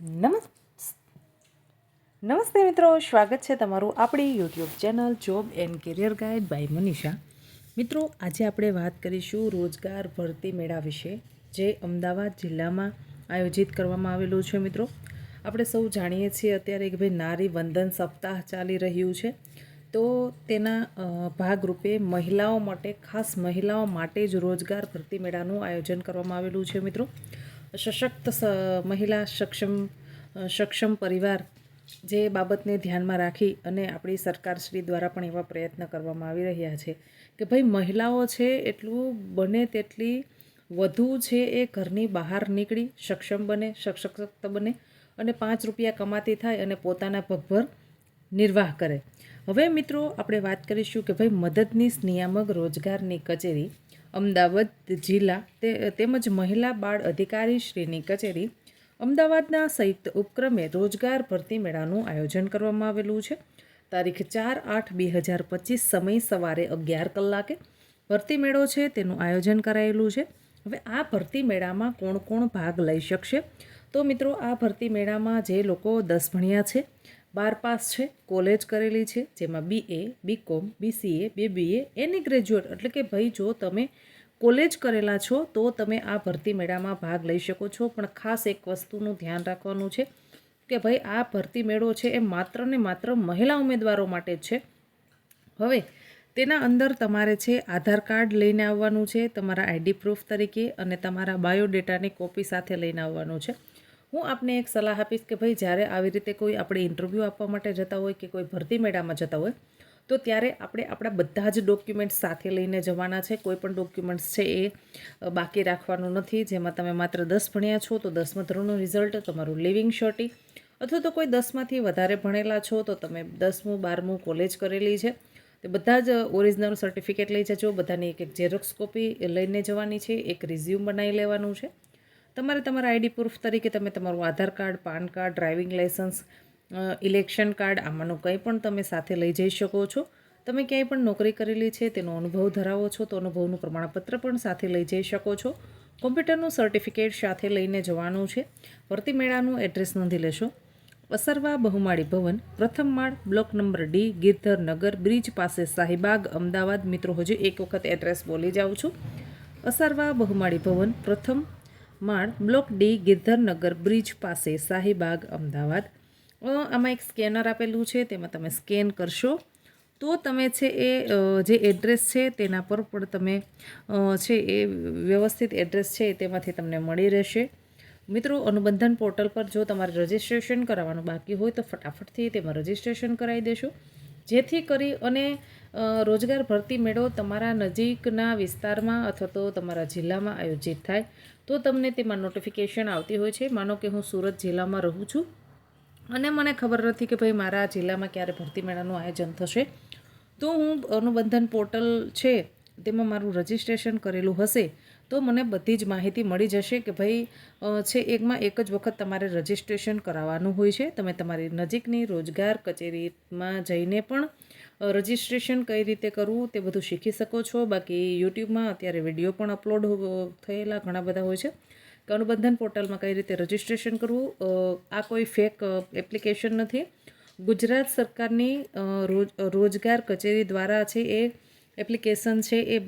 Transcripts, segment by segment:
નમસ નમસ્તે મિત્રો, સ્વાગત છે તમારું આપણી YouTube channel job and career guide by Manisha મિત્રો, આજે આપણે વાત કરીશું રોજગાર ભરતી મેળા વિશે, જે અમદાવાદ જિલ્લામાં આયોજિત કરવામાં આવેલું છે મિત્રો. આપણે સૌ જાણીએ છીએ અત્યારે કે ભાઈ નારી વંદન સપ્તાહ ચાલી રહ્યું છે. તો તેના ભાગરૂપે મહિલાઓ માટે, ખાસ મહિલાઓ માટે જ રોજગાર ભરતી મેળાનું આયોજન કરવામાં આવેલું છે મિત્રો. સશક્ત મહિલા સક્ષમ સક્ષમ પરિવાર જે બાબતને ધ્યાનમાં રાખી અને આપણી સરકારશ્રી દ્વારા પણ એવા પ્રયત્ન કરવામાં આવી રહ્યા છે કે ભાઈ મહિલાઓ છે એટલું બને તેટલી વધુ છે એ ઘરની બહાર નીકળી, સક્ષમ બને, સશક્ત બને અને પાંચ રૂપિયા કમાતી થાય અને પોતાના પગભર નિર્વાહ કરે. હવે મિત્રો આપણે વાત કરીશું કે ભાઈ મદદનીશ નિયામક રોજગારની કચેરી અમદાવાદ જિલ્લા તે તેમજ મહિલા બાળ અધિકારી શ્રીની કચેરી અમદાવાદના સંયુક્ત ઉપક્રમે રોજગાર ભરતી મેળાનું આયોજન કરવામાં આવેલું છે. તારીખ ચાર આઠ બે હજાર પચીસ સમય સવારે અગિયાર કલાકે ભરતી મેળો છે, તેનું આયોજન કરાયેલું છે. હવે આ ભરતી મેળામાં કોણ કોણ ભાગ લઈ શકશે? તો મિત્રો, આ ભરતી મેળામાં જે લોકો દસ ભણ્યા છે બાર પાસ છે, કોલેજ કરેલી છે, જેમાં B BA BCom BCA BBA એની ગ્રેજ્યુએટ એટલે કે ભાઈ, જો તમે કોલેજ કરેલા છો, તો તમે આ ભરતી મેળામાં ભાગ લઈ શકો છો. પણ ખાસ એક વસ્તુનું ધ્યાન રાખવાનું છે કે ભાઈ, આ ભરતી મેળો છે એ માત્ર ને માત્ર મહિલા ઉમેદવારો માટે જ છે. હવે, તેના અંદર તમારે છે આધાર કાર્ડ લઈને આવવાનું છે, તમારા આઈડી પ્રૂફ તરીકે અને તમારા બાયોડેટાની કોપી સાથે લઈને આવવાનું છે. હું આપને એક સલાહ આપીશ કે ભાઈ જ્યારે આવી રીતે કોઈ આપણે ઇન્ટરવ્યૂ આપવા માટે જતા હોય કે કોઈ ભરતી મેળામાં જતા હોય, તો ત્યારે આપણે આપણા બધા જ ડોક્યુમેન્ટ્સ સાથે લઈને જવાના છે. કોઈ પણ ડોક્યુમેન્ટ્સ છે એ બાકી રાખવાનું નથી. જેમાં તમે માત્ર દસ ભણ્યા છો, તો દસમા ધોરણનું રિઝલ્ટ તમારું લિવિંગ શોર્ટી અથવા તો કોઈ દસમાંથી વધારે ભણેલા છો, તો તમે દસમું, બારમું કોલેજ કરેલી છે. તે બધા જ ઓરિજિનલ સર્ટિફિકેટ લઈ જજો. બધાની એક એક ઝેરોક્સ કોપી લઈને જવાની છે. એક રિઝ્યુમ બનાવી લેવાનું છે. તમારે તમારા આઈડી પ્રૂફ તરીકે તમે તમારું Aadhaar card, PAN card driving licence election card આમાંનું કંઈ પણ તમે સાથે લઈ જઈ શકો છો. તમે ક્યાંય પણ નોકરી કરેલી છે, તેનો અનુભવ ધરાવો છો, તો અનુભવનું પ્રમાણપત્ર પણ સાથે લઈ જઈ શકો છો. કોમ્પ્યુટરનું સર્ટિફિકેટ સાથે લઈને જવાનું છે. ભરતી મેળાનું એડ્રેસ નોંધી લેશો. અસરવા બહુમાળી ભવન, પ્રથમ માળ બ્લોક નંબર ડી ગિરધર નગર બ્રિજ પાસે શાહીબાગ, અમદાવાદ. મિત્રો, હજુ એક વખત એડ્રેસ બોલી જાઉં છું. અસરવા બહુમાળી ભવન, પ્રથમ માળ બ્લોક ડી ગિરધરનગર બ્રિજ પાસે શાહીબાગ, અમદાવાદ. આમાં એક સ્કેનર આપેલું છે, તેમાં તમે સ્કેન કરશો. તો તમે છે એ જે એડ્રેસ છે, તેના પર પણ તમે છે એ વ્યવસ્થિત એડ્રેસ છે તેમાંથી તમને મળી રહેશે. મિત્રો, અનુબંધન પોર્ટલ પર જો તમારે રજિસ્ટ્રેશન કરાવવાનું બાકી હોય તો ફટાફટથી તેમાં રજિસ્ટ્રેશન કરાવી દેશો. જેથી કરી અને રોજગાર ભરતી મેળો તમારા નજીકના વિસ્તારમાં અથવા તો તમારા જિલ્લામાં આયોજિત થાય, તો તમને તેમાં નોટિફિકેશન આવતી હોય છે. માનો કે હું સુરત જિલ્લામાં રહું છું અને મને ખબર નથી કે ભાઈ મારા જિલ્લામાં ક્યારે ભરતી મેળાનું આયોજન થશે, તો હું અનુબંધન પોર્ટલ છે, તેમાં મારું રજિસ્ટ્રેશન કરેલું હશે. તો મને બધી જ માહિતી મળી જશે કે ભાઈ છે એકમાં એક જ વખત તમારે રજિસ્ટ્રેશન કરાવવાનું હોય છે. તમે તમારી નજીકની રોજગાર કચેરીમાં જઈને પણ રજિસ્ટ્રેશન કઈ રીતે કરવું તે બધું શીખી શકો છો. બાકી યુટ્યુબમાં અત્યારે વીડિયો પણ અપલોડ થયેલા ઘણા બધા હોય છે. કે અનુબંધન પોર્ટલમાં કઈ રીતે રજિસ્ટ્રેશન કરવું આ કોઈ ફેક એપ્લિકેશન નથી. ગુજરાત સરકારની રોજ રોજગાર કચેરી દ્વારા છે એ એપ્લિકેશન છે એ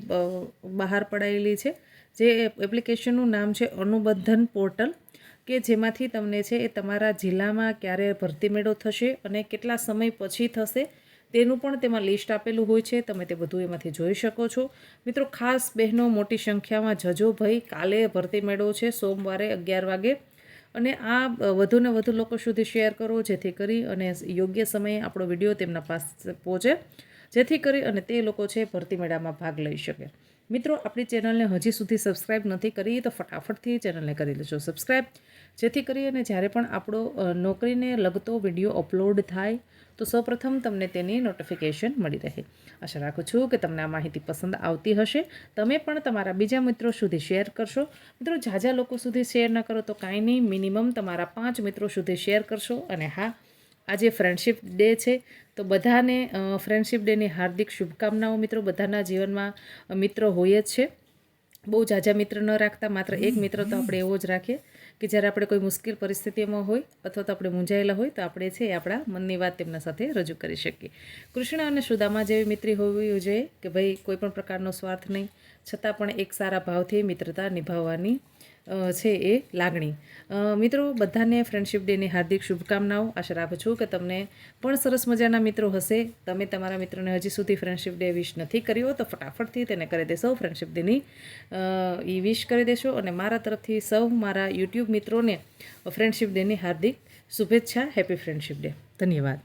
બહાર પડાયેલી છે. જે એપ્લિકેશનનું નામ છે અનુબંધન પોર્ટલ, કે જેમાંથી તમને છે એ તમારા જિલ્લામાં ક્યારે ભરતી મેળો થશે અને કેટલા સમય પછી થશે, તેનું પણ તેમાં લિસ્ટ આપેલું હોય છે. તમે તે બધું એમાંથી જોઈ શકો છો. મિત્રો, ખાસ બહેનો મોટી સંખ્યામાં જજો ભાઈ. કાલે ભરતી મેળો છે, સોમવારે અગિયાર વાગે. અને આ વધુને વધુ લોકો સુધી શેર કરો, જેથી કરી અને યોગ્ય સમયે આપણો વીડિયો તેમના પાસે પહોંચે. જેથી કરી અને તે લોકો છે ભરતી મેળામાં ભાગ લઈ શકે. મિત્રો, આપણી ચેનલને હજી સુધી સબસ્ક્રાઇબ નથી કરી તો ફટાફટથી ચેનલને કરી લેજો સબસ્ક્રાઇબ. જેથી કરી અને જ્યારે પણ આપણો નોકરીને લગતો વીડિયો અપલોડ થાય, તો સૌપ્રથમ તમને તેની નોટિફિકેશન મળી રહે. આશા રાખું છું કે તમને આ માહિતી પસંદ આવતી હશે. તમે પણ તમારા બીજા મિત્રો સુધી શેર કરશો. મિત્રો, ઝાઝા લોકો સુધી શેર ન કરો તો કાંઈ નહીં. મિનિમમ તમારા પાંચ મિત્રો સુધી શેર કરશો. અને હા આજે ફ્રેન્ડશિપ ડે છે, તો બધાને ફ્રેન્ડશિપ ડેની હાર્દિક શુભકામનાઓ મિત્રો. બધાના જીવનમાં મિત્રો હોય જ છે. બહુ ઝાઝા મિત્ર ન રાખતા, માત્ર એક મિત્ર તો આપણે એવો જ રાખીએ કે જ્યારે આપણે કોઈ મુશ્કેલ પરિસ્થિતિમાં હોય અથવા તો આપણે મૂંઝાયેલા હોય, તો આપણે છે એ આપણા મનની વાત તેમના સાથે રજૂ કરી શકીએ. કૃષ્ણ અને સુદામા જેવી મિત્રી હોવી જોઈએ કે ભાઈ કોઈ પણ પ્રકારનો સ્વાર્થ નહીં, છતાં પણ એક સારા ભાવથી મિત્રતા નિભાવવાની છે એ લાગણી. મિત્રો, બધાને ફ્રેન્ડશિપ ડેની હાર્દિક શુભકામનાઓ. આશા રાખું છું કે તમને પણ સરસ મજાના મિત્રો હશે. તમે તમારા મિત્રોને હજી સુધી ફ્રેન્ડશિપ ડે વિશ નથી કર્યો, તો ફટાફટથી તેને કરી દેશો. ફ્રેન્ડશિપ ડેની એ વિશ કરી દેશો અને મારા તરફથી સૌ મારા યુટ્યુબ મિત્રોને ફ્રેન્ડશિપ ડેની હાર્દિક શુભેચ્છા. હેપી ફ્રેન્ડશિપ ડે ધન્યવાદ.